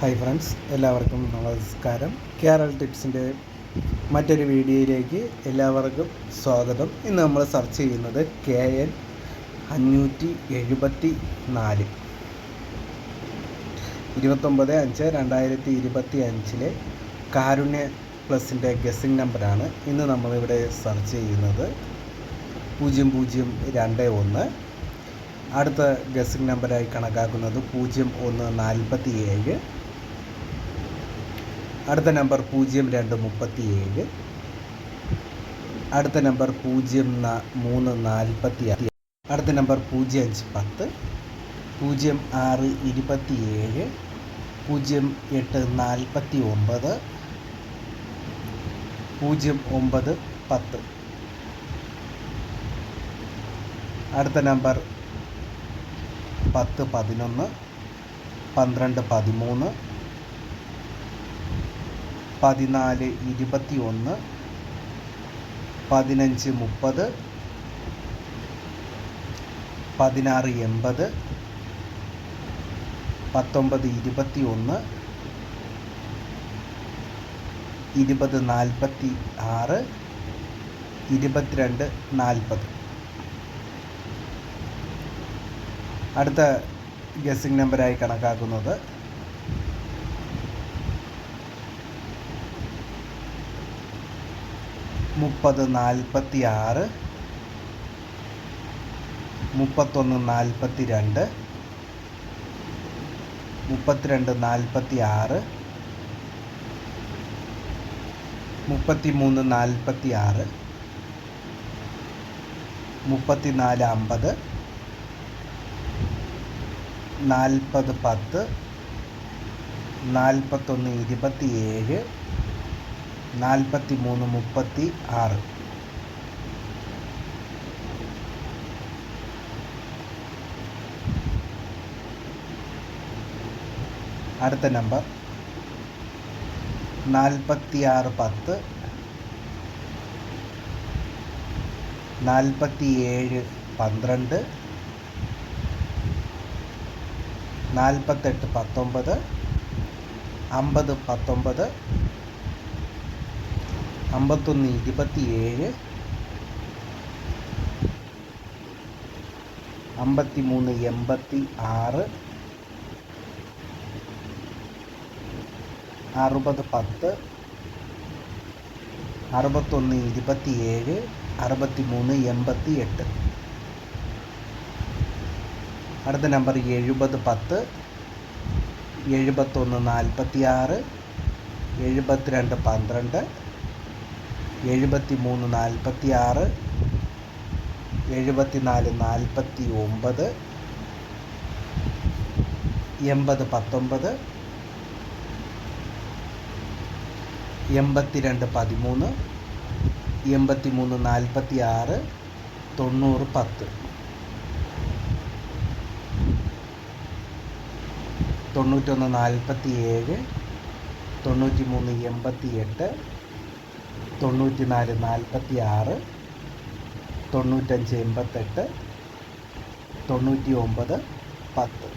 Hi friends എല്ലാവർക്കും നമസ്കാരം. കേരൾ ടിപ്സിന്റെ മറ്റൊരു വീഡിയോയിലേക്ക് എല്ലാവർക്കും സ്വാഗതം. ഇന്ന് നമ്മൾ സെർച്ച് ചെയ്യുന്നത് കെ എൻ അഞ്ഞൂറ്റി എഴുപത്തി നാല് ഇരുപത്തൊമ്പത് അഞ്ച് രണ്ടായിരത്തി ഇരുപത്തി അഞ്ചിലെ കാരുണ്യ പ്ലസിന്റെ ഗസിംഗ് നമ്പറാണ് ഇന്ന് നമ്മളിവിടെ സെർച്ച് ചെയ്യുന്നത്. പൂജ്യം പൂജ്യം രണ്ട് ഒന്ന്. അടുത്ത ഗസിംഗ് നമ്പറായി കണക്കാക്കുന്നത് പൂജ്യം ഒന്ന് നാൽപ്പത്തി ഏഴ് അടുത്ത നമ്പർ പൂജ്യം രണ്ട് മുപ്പത്തി ഏഴ് അടുത്ത നമ്പർ പൂജ്യം മൂന്ന് നാൽപ്പത്തി അടുത്ത നമ്പർ പൂജ്യം അഞ്ച് പത്ത്. പൂജ്യം ആറ് ഇരുപത്തി ഏഴ് പൂജ്യം എട്ട് നാൽപ്പത്തി ഒമ്പത് പൂജ്യം ഒമ്പത് പത്ത്. അടുത്ത നമ്പർ പത്ത് പതിനൊന്ന് പന്ത്രണ്ട് പതിമൂന്ന്. പതിനാല് ഇരുപത്തി ഒന്ന് പതിനഞ്ച് മുപ്പത് പതിനാറ് എൺപത് പത്തൊമ്പത് ഇരുപത്തി ഒന്ന് ഇരുപത് നാൽപ്പത്തി ആറ് ഇരുപത്തിരണ്ട് നാൽപ്പത്. അടുത്ത ഗസ്സിംഗ് നമ്പറായി കണക്കാക്കുന്നത് മുപ്പത് നാൽപ്പത്തി ആറ് മുപ്പത്തൊന്ന് നാൽപ്പത്തി രണ്ട് മുപ്പത്തിരണ്ട് നാൽപ്പത്തി ആറ് മുപ്പത്തി മൂന്ന് നാൽപ്പത്തി ആറ് മുപ്പത്തി നാല് അമ്പത് നാൽപ്പത് പത്ത് നാൽപ്പത്തൊന്ന് ഇരുപത്തി ഏഴ് നാൽപ്പത്തി മൂന്ന് മുപ്പത്തി ആറ് അടുത്ത നമ്പർ. നാൽപ്പത്തി ആറ് പത്ത്. നാൽപ്പത്തി ഏഴ് പന്ത്രണ്ട്. നാൽപ്പത്തെട്ട് പത്തൊമ്പത്. അമ്പത് പത്തൊമ്പത്. അമ്പത്തൊന്ന് ഇരുപത്തി ഏഴ് അമ്പത്തി മൂന്ന് എൺപത്തി ആറ് അറുപത് പത്ത്. അറുപത്തൊന്ന് ഇരുപത്തി ഏഴ് അറുപത്തി മൂന്ന് എൺപത്തി എട്ട് അടുത്ത നമ്പർ എഴുപത് പത്ത്. എഴുപത്തൊന്ന് നാൽപ്പത്തി ആറ് എഴുപത്തിരണ്ട് പന്ത്രണ്ട്. എഴുപത്തി മൂന്ന് നാൽപ്പത്തി ആറ് എഴുപത്തി നാല് നാൽപ്പത്തി ഒമ്പത് എൺപത് പത്തൊമ്പത് എൺപത്തിരണ്ട് പതിമൂന്ന് എൺപത്തി മൂന്ന് നാൽപ്പത്തി ആറ് തൊണ്ണൂറ് പത്ത്. തൊണ്ണൂറ്റൊന്ന് നാൽപ്പത്തി ഏഴ് തൊണ്ണൂറ്റി മൂന്ന് എൺപത്തി എട്ട് തൊണ്ണൂറ്റി നാല് നാൽപ്പത്തി ആറ് തൊണ്ണൂറ്റഞ്ച് എൺപത്തെട്ട് തൊണ്ണൂറ്റി ഒമ്പത് പത്ത്.